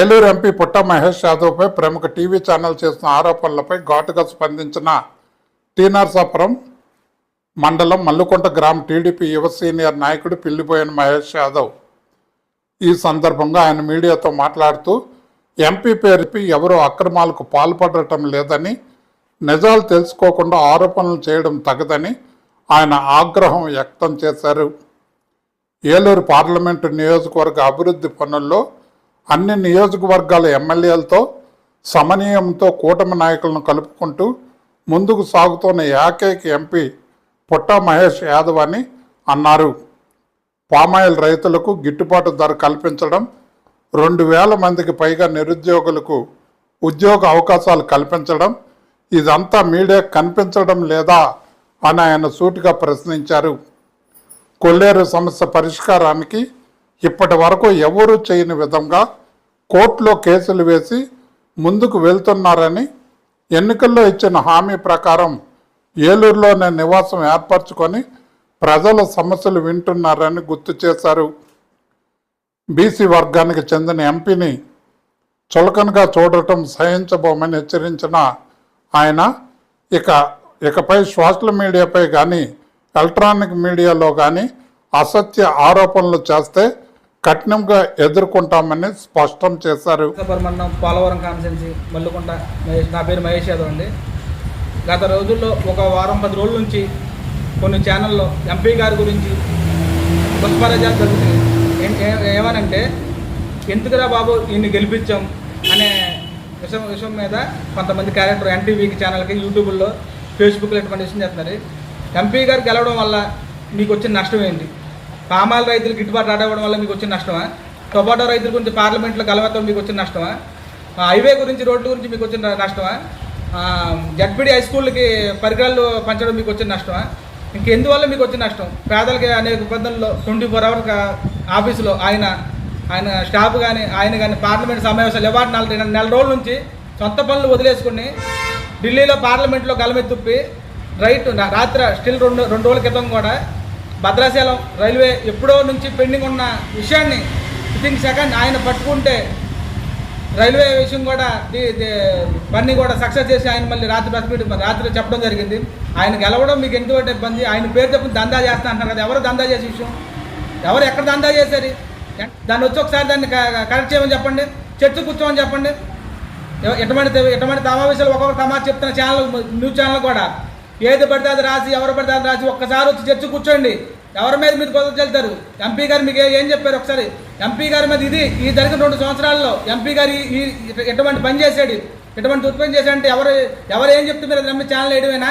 Eluru MP పుట్ట మహేష్ యాదవ్పై ప్రముఖ TV channel చేసిన ఆరోపణలపై ఘాటుగా స్పందించిన టీనర్సాపురం మండలం మల్లుకుంట గ్రామ టీడీపీ యువ సీనియర్ నాయకుడు పిల్లిపోయిన మహేష్ యాదవ్. ఈ సందర్భంగా ఆయన మీడియాతో మాట్లాడుతూ ఎంపీ పేరుపై ఎవరూ అక్రమాలకు పాల్పడటం లేదని నిజాలు తెలుసుకోకుండా ఆరోపణలు చేయడం తగదని ఆయన ఆగ్రహం వ్యక్తం చేశారు. ఏలూరు పార్లమెంటు నియోజకవర్గ అభివృద్ధి పనుల్లో అన్ని నియోజకవర్గాల ఎమ్మెల్యేలతో సమన్వయంతో కూటమి నాయకులను కలుపుకుంటూ ముందుకు సాగుతున్న ఏకైక ఎంపీ పుట్టా మహేష్ యాదవ్ అని అన్నారు. పామాయిల్ రైతులకు గిట్టుబాటు ధర కల్పించడం రెండు వేల మందికి పైగా నిరుద్యోగులకు ఉద్యోగ అవకాశాలు కల్పించడం ఇదంతా మీడియా కనిపించడం లేదా అని ఆయన సూటిగా ప్రశ్నించారు. కొల్లేరు సమస్య పరిష్కారానికి ఇప్పటి వరకు ఎవరూ చేయని విధంగా కోర్టులో కేసులు వేసి ముందుకు వెళ్తున్నారని ఎన్నికల్లో ఇచ్చిన హామీ ప్రకారం ఏలూరులోనే నివాసం ఏర్పరచుకొని ప్రజల సమస్యలు వింటున్నారని గుర్తు చేశారు. బీసీ వర్గానికి చెందిన ఎంపీని చులకనగా చూడటం సహించబోమని హెచ్చరించిన ఆయన ఇక ఇకపై సోషల్ మీడియాపై కానీ ఎలక్ట్రానిక్ మీడియాలో కానీ అసత్య ఆరోపణలు చేస్తే కఠినంగా ఎదుర్కొంటామని స్పష్టం చేశారు. మండలం పోలవరం కాన్సెన్సీ మల్లుకుంట మహేష్ నా పేరు మహేష్ యాదవ్ అండి. గత రోజుల్లో ఒక వారం పది రోజుల నుంచి కొన్ని ఛానల్లో ఎంపీ గారి గురించి పుష్పరజాలు జరుగుతున్నాయి. ఏమనంటే ఎందుకురా బాబు ఈయన్ని గెలిపించాం? అనే విషయం విషయం మీద కొంతమంది క్యారెక్టర్ ఎన్టీవీకి ఛానల్కి యూట్యూబ్లో ఫేస్బుక్లో ఇటువంటి విషయం చేస్తున్నారు. ఎంపీ గారు గెలవడం వల్ల మీకు వచ్చిన నష్టం ఏంటి? పామాల రైతులు గిట్టుబాటు రావడం వల్ల మీకు వచ్చిన నష్టమా? టొబాటో రైతుల గురించి పార్లమెంట్లో గలవతం మీకు వచ్చిన నష్టమా? హైవే గురించి రోడ్ల గురించి మీకు వచ్చిన నష్టమా? జడ్పీడి హై స్కూల్కి పరికరాలు పంచడం మీకు వచ్చిన నష్టమా? ఇంకెందువల్ల మీకు వచ్చిన నష్టం? పేదలకి అనేక ఇబ్బందుల్లో ట్వంటీ ఫోర్ అవర్ ఆఫీసులో ఆయన ఆయన స్టాఫ్ కానీ ఆయన కానీ పార్లమెంట్ సమావేశాలు ఇవ్వాలి నాలుగు నెల రోజుల నుంచి సొంత పనులు వదిలేసుకుని ఢిల్లీలో పార్లమెంట్లో గలమెత్తుప్పి రైట్ రాత్రి స్టిల్ రెండు రెండు రోజుల క్రితం కూడా భద్రాచలం రైల్వే ఎప్పుడో నుంచి పెండింగ్ ఉన్న విషయాన్ని వితిన్ సెకండ్ ఆయన పట్టుకుంటే రైల్వే విషయం కూడా పని కూడా సక్సెస్ చేసి ఆయన మళ్ళీ రాత్రి ప్రెస్ మీట్ రాత్రి చెప్పడం జరిగింది. ఆయన గెలవడం మీకు ఎందుకంటే ఇబ్బంది. ఆయన పేరు చెప్పి దందా చేస్తా అంటున్నారు కదా. ఎవరు దందా చేసే విషయం? ఎవరు ఎక్కడ దందా చేశారు? దాన్ని వచ్చి ఒకసారి దాన్ని క- కరెక్ట్ చేయమని చెప్పండి. చర్చ కూర్చోమని చెప్పండి. ఎటువంటి ఎటువంటి సమావేశాలు ఒక్కొక్క సమాచారం చెప్తున్న ఛానల్ న్యూస్ ఛానల్ కూడా ఏది పడితే అది రాసి ఎవరు పడితే అది రాసి ఒక్కసారి వచ్చి చర్చ కూర్చోండి. ఎవరి మీద మీరు కొత్త చెల్తారు ఎంపీ గారు మీకు ఏం చెప్పారు ఒకసారి? ఎంపీ గారి మీద ఇది ఈ జరిగిన రెండు సంవత్సరాల్లో ఎంపీ గారు ఈ- ఎటువంటి పని చేశాడు ఎటువంటి ఉత్పత్తి చేశాడంటే ఎవరు ఎవరు ఏం చెప్తే మీరు అది నమ్మి ఛానల్ వేయడమేనా?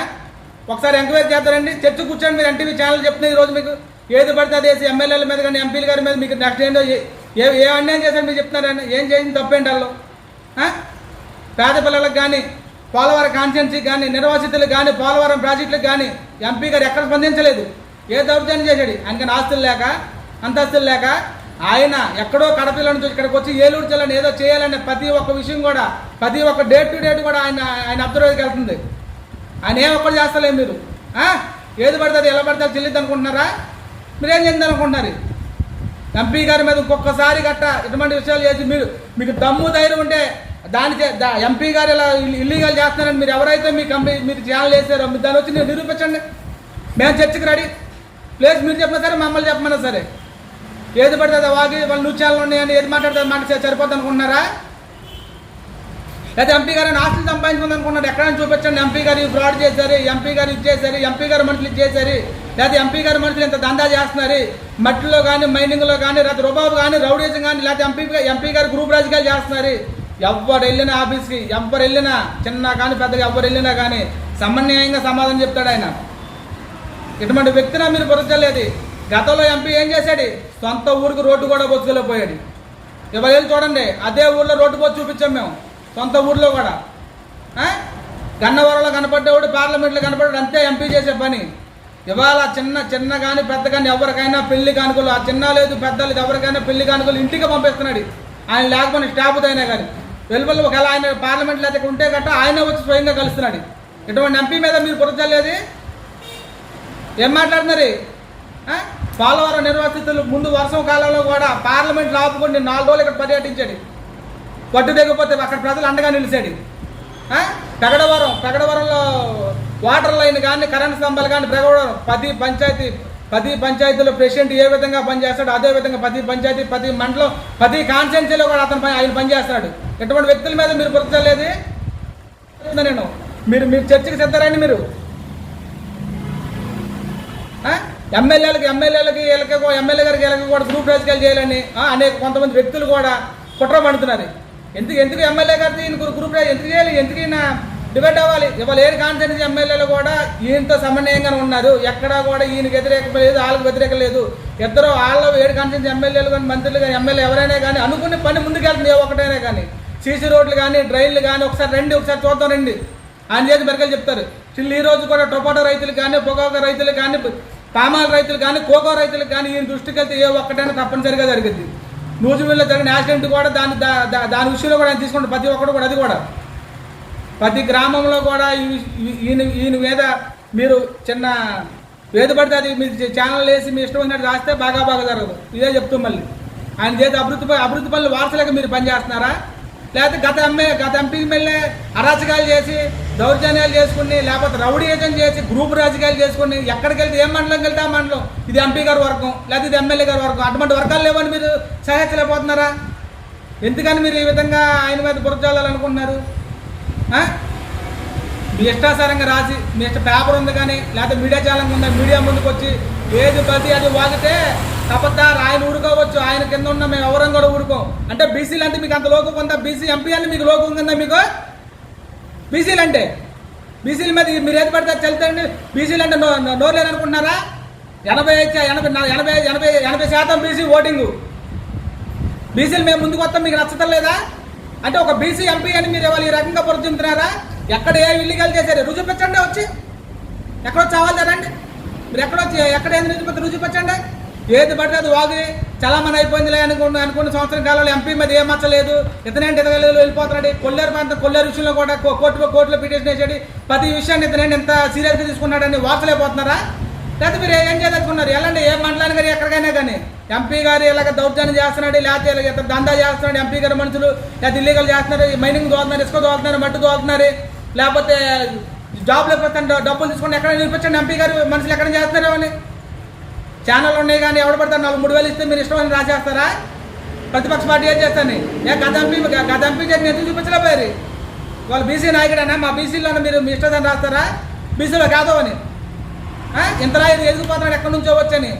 ఒకసారి ఎంక్వైరీ చేస్తారండి. చర్చ కూర్చోండి మీరు ఎన్టీవీ ఛానల్ చెప్తుంది ఈరోజు రోజు మీకు. ఏది పడితే అది వేసి ఎమ్మెల్యేల మీద కానీ ఎంపీల గారి మీద మీకు నెక్స్ట్ ఏంటో ఏ- ఏ అన్యాయం చేశారు మీరు చెప్తున్నారని ఏం చేసింది తప్పేంటి వాళ్ళు? పేద పిల్లలకు కానీ పోలవరం కాన్స్టిట్యున్సీకి కానీ నిర్వాసితులకు కానీ పోలవరం ప్రాజెక్టులకు కానీ ఎంపీ గారు ఎక్కడ స్పందించలేదు. ఏ దౌర్జన్యం చేశాడు? ఆయనకి ఆస్తులు లేక అంతస్తులు లేక ఆయన ఎక్కడో కడపల నుంచి ఇక్కడికి వచ్చి ఏలూరు జిల్లాని ఏదో చేయాలనే ప్రతి ఒక్క విషయం కూడా ప్రతి ఒక్క డేట్ టు డేట్ కూడా ఆయన ఆయన అబ్జర్వేకి వెళ్తుంది. ఆయన ఏ ఒక్కటి చేస్తలేదు మీరు? ఏది పడితే ఎలా పడితే చెల్లిద్ది అనుకుంటున్నారా? మీరేం చెంది అనుకుంటున్నారు? ఎంపీ గారి మీద ఇంకొకసారి గట్ట ఇటువంటి విషయాలు చేసి మీరు మీకు దమ్ము ధైర్యం ఉంటే దాని చే- దా- ఎంపీ గారు ఇలా ఇల్లీగల్ చేస్తున్నారని మీరు ఎవరైతే మీ కంపెనీ మీరు ఛానల్ వేసారో మీరు వచ్చి మీరు నిరూపించండి. మేము చర్చకి రెడీ. ప్లేస్ మీరు చెప్పినా సరే మమ్మల్ని చెప్పమన్నా సరే. ఏది పడితే అది వాగి వాళ్ళు న్యూస్ ఛానల్ ఉన్నాయని ఏది మాట్లాడితే మాట సరిపోద్ది అనుకుంటున్నారా? లేదా ఎంపీ గారిని ఆస్తులు సంపాదించుకుంది అనుకున్నారు ఎక్కడైనా చూపించండి. ఎంపీ గారు ఫ్రాడ్ చేశారు ఎంపీ గారు ఇది చేశారు ఎంపీ గారు మనుషులు ఇది చేశారు. లేదా ఎంపీ గారు మనుషులు ఇంత దందా చేస్తున్నారు. మట్టిలో కానీ మైనింగ్లో కానీ లేదా రుబాబు కానీ రౌడీజం కానీ లేకపోతే ఎంపీ ఎంపీ గారు గ్రూప్ రాజకీయాలు చేస్తున్నారు. ఎవరు వెళ్ళినా ఆఫీస్కి ఎవరు వెళ్ళినా చిన్న కానీ పెద్దగా ఎవరు వెళ్ళినా కానీ సమన్యాయంగా సమాధానం చెప్తాడు ఆయన. ఇటువంటి వ్యక్తిన మీరు పొరచలేదు గతంలో ఎంపీ ఏం చేశాడు? సొంత ఊరికి రోడ్డు కూడా బొచ్చుకెళ్ళిపోయాడు ఇవాళ వెళ్ళి చూడండి అదే ఊర్లో రోడ్డు పోసి చూపించాం మేము సొంత ఊర్లో కూడా. గన్నవరంలో కనపడ్డేవాడు పార్లమెంట్లో కనపడ్డాడు అంతే ఎంపీ చేసే పని. ఇవాళ చిన్న చిన్న కానీ పెద్ద కానీ ఎవరికైనా పెళ్ళి కానుకలు ఆ చిన్న లేదు పెద్ద లేదు ఎవరికైనా పెళ్ళి కానుకలు ఇంటికి పంపిస్తున్నాడు. ఆయన లేకపోయినా స్టాఫ్ అయినా కానీ. వెలువల్ల ఒకవేళ ఆయన పార్లమెంట్లో అయితే ఉంటే గట్ట ఆయన వచ్చి స్వయంగా కలుస్తున్నాడు. ఇటువంటి ఎంపీ మీద మీరు పొరచలేదు ఏం మాట్లాడుతున్నారు? పోలవరం నిర్వాసితులు ముందు వర్షం కాలంలో కూడా పార్లమెంట్లో ఆపుకొని నాలుగు రోజులు ఇక్కడ పర్యటించాడు. పట్టు దిగపోతే అక్కడ ప్రజలు అండగా నిలిచాడు. పెగడవరం పెగడవరంలో వాటర్ లైన్ కానీ కరెంట్ స్తంభాలు కానీ పెగడవరం పది పంచాయతీ ప్రతి పంచాయతీలో ప్రెసిడెంట్ ఏ విధంగా పనిచేస్తాడు అదే విధంగా ప్రతి పంచాయతీ ప్రతి మండలం ప్రతి కాన్స్టిట్యున్సీలో కూడా అతను పని- ఆయన పనిచేస్తాడు. ఎటువంటి వ్యక్తుల మీద మీరు గుర్తించలేదు నేను. మీరు మీరు చర్చకి సిద్ధరండి మీరు. ఎమ్మెల్యేలకు ఎమ్మెల్యేలకి ఎమ్మెల్యేలకి వీళ్ళకి ఎమ్మెల్యే గారికి వీళ్ళకి కూడా గ్రూప్ రాజకీయాలు చేయాలని అనేక కొంతమంది వ్యక్తులు కూడా కుట్ర పడుతున్నారు. ఎందుకు ఎందుకు ఎమ్మెల్యే గారికి గ్రూప్ ఎందుకు చేయాలి ఎందుకు డిబేట్ అవ్వాలి. ఇవాళ ఏ కాన్స్టిట్యూన్సీ ఎమ్మెల్యేలు కూడా ఈయనతో సమన్వయంగానే ఉన్నారు. ఎక్కడా కూడా ఈయనకి వ్యతిరేక లేదు వాళ్ళకి వ్యతిరేక లేదు. ఇద్దరు వాళ్ళ ఏడు కాన్స్టిట్యూన్సీ ఎమ్మెల్యేలు కానీ మంత్రులు కానీ ఎమ్మెల్యే ఎవరైనా కానీ అనుకునే పని ముందుకెళ్తుంది ఏ ఒకటైనా కానీ సీసీ రోడ్లు కానీ డ్రైన్లు కానీ ఒకసారి రండి ఒకసారి చూద్దాం రండి. ఆయన చేసి మెరకలు చెప్తారు. చిల్లు ఈ రోజు కూడా టొమాటో రైతులు కానీ పొగాకు రైతులు కానీ పామాల రైతులు కానీ కోకో రైతులు కానీ ఈయన దృష్టికి వెళ్తే ఏ ఒక్కటైనా తప్పనిసరిగా జరిగింది నూజివీడులో జరిగిన యాక్సిడెంట్ కూడా దాని దాని విషయంలో కూడా ఆయన తీసుకుంటారు ప్రతి ఒక్కరు కూడా అది కూడా. ప్రతి గ్రామంలో కూడా ఈయన ఈయన మీద మీరు చిన్న ఏది పడితే అది మీరు ఛానల్ వేసి మీ ఇష్టం ఉన్నట్టు రాస్తే బాగా బాగా జరగదు. ఇదే చెప్తూ మళ్ళీ. ఆయన చేత అభివృద్ధి అభివృద్ధి పనులు వారసులకు మీరు పనిచేస్తున్నారా? లేకపోతే గత ఎంఏ గత ఎంపీ ఎమ్మెల్యే అరాచకాలు చేసి దౌర్జన్యాలు చేసుకుని లేకపోతే రౌడీయజం చేసి గ్రూప్ రాజకీయాలు చేసుకుని ఎక్కడికి వెళ్తే ఏ మండలంకి వెళ్తే ఆ మండలం? ఇది ఎంపీ గారి వర్గం లేకపోతే ఇది ఎమ్మెల్యే గారి వర్గం. అటువంటి వర్గాలు లేవని మీరు సహాయించలేకపోతున్నారా ఎందుకని మీరు ఈ విధంగా ఆయన మీద బురజాలనుకుంటున్నారు ఆ? మీ ఇష్టాసారంగా రాసి మీ ఇష్ట పేపర్ ఉంది కానీ లేకపోతే మీడియా ఛానల్ ఉందా మీడియా ముందుకు వచ్చి ఏది ప్రతి అది వాగితే తప్పదారు ఆయన ఊరుకోవచ్చు. ఆయన కింద ఉన్న మేము ఎవరం కూడా ఊరుకోం. అంటే బీసీలు అంటే మీకు అంత లోకం ఉందా? బీసీ ఎంపీ అంటే మీకు లోకం ఉందా మీకు? బీసీలు అంటే బీసీల మీద మీరు ఏది పడితే చల్లుతారండి. బీసీలు అంటే నో నోర్లేదు అనుకుంటున్నారా? ఎనభై ఎనభై ఎనభై ఎనభై ఎనభై శాతం బీసీ ఓటింగు. బీసీలు మేము ముందుకు వస్తాం మీకు నచ్చటం లేదా అంటే ఒక బీసీ ఎంపీ అని మీరు వాళ్ళు ఈ రకంగా పొరుచుతున్నారా ఎక్కడ ఏ ఇల్లీగల్ చేశారు? రుజువు పెట్టండి వచ్చి. ఎక్కడో చావాలి కదండి మీరు ఎక్కడొచ్చి ఎక్కడ ఏది రుజువు రుజువు పెట్టండి ఏది పడితే అది వాగి చలామణి అయిపోయిందిలే అనుకున్న అనుకున్న సంవత్సరం కాలంలో ఎంపీ మీద ఏం మచ్చలేదు ఇతనేంటి ఎదగలేదు వెళ్ళిపోతున్నాడు? కొల్లేరు ప్రాంతం కొల్లేరు విషయంలో కూడా కోర్టు కోర్టులో కోర్టులో పిటిషన్ వేసాడు. ప్రతి విషయాన్ని ఇతనేంటి ఎంత సీరియస్గా తీసుకున్నాడని వార్తలేకపోతున్నారా లేకపోతే మీరు ఏం చేయదలుచుకున్నారు? వెళ్ళండి ఏ మండలానికి కానీ ఎక్కడికైనా కానీ ఎంపీ గారు ఇలాగ దౌర్జన్యం చేస్తున్నాడు లేకపోతే ఇలాగ దందా చేస్తున్నాడు ఎంపీ గారు మనుషులు లేకపోతే ఇల్లీగల్ చేస్తున్నారు మైనింగ్ దోలుతున్నారు ఇసుక దోలుతున్నారు మట్టి దోలుతున్నారు లేకపోతే జాబ్లో వస్తాను డబ్బులు తీసుకొని ఎక్కడ నిలిపించండి ఎంపీ గారు మనుషులు ఎక్కడ చేస్తున్నారు అని? ఛానల్ ఉన్నాయి కానీ ఎవడు పడతారు నాలుగు మూడు వేలు ఇస్తే మీరు ఇష్టమని రాసేస్తారా? ప్రతిపక్ష పార్టీ ఏం చేస్తాను ఏ గత ఎంపీ గత ఎంపీ చేసి ఎందుకు చూపించలేపోయారు వాళ్ళు బీసీ నాయకుడైనా? మా బీసీలో మీరు మీ ఇష్టం రాస్తారా? బీసీలో కాదు అని ఇంతలా ఇది ఎదిగిపోతున్నాడు ఎక్కడి నుంచో వచ్చని.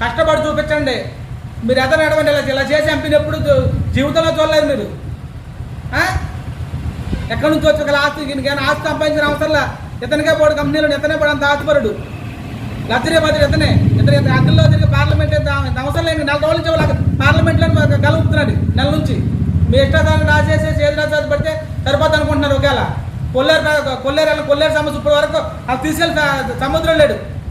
కష్టపడి చూపించండి. మీరు ఎదరు నడవండి ఇలా ఇలా చేసి చంపినప్పుడు జీవితంలో చూడలేదు మీరు. ఎక్కడి నుంచి వచ్చి ఒక ఆస్తి ఈయనకి ఏమైనా ఆస్తి సంపాదించిన అవసరంలా ఇతనికే పోడు కంపెనీలో ఇతనే పోడు అంత ఆస్తిపరుడు లచ్చరే బదులు ఇతనే. ఇతను ఇతను తిరిగి పార్లమెంట్ అవసరం లేదు. నెల రోజుల నుంచి పార్లమెంట్లో కలుపుతున్నాడు నెల నుంచి. మీ ఇష్టాన్ని రాసేసి చేతి రాసేసి పడితే సరిపోతుంది అనుకుంటున్నారు ఒకవేళ. కొల్లేరు కొల్లేరు వెళ్ళి- కొల్లేరు సమస్య ఇప్పటి వరకు అది తీసుకెళ్ళి సముద్రం లేడు.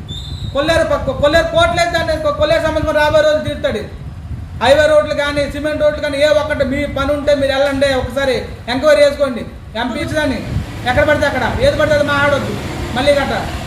కొల్లేరు పక్క- కొల్లేరు కోట్లేదు దాన్ని కొల్లేరు సంబంధం రాబోయే రోజులు తీరుతాడు. హైవే రోడ్లు కానీ సిమెంట్ రోడ్లు కానీ ఏ ఒక్కటి మీ పని ఉంటే మీరు వెళ్ళండి ఒకసారి ఎంక్వైరీ చేసుకోండి. ఎంపీ కానీ ఎక్కడ పడితే అక్కడ. ఏది పడితే అది ఆడొద్దు. మళ్ళీ గట్ట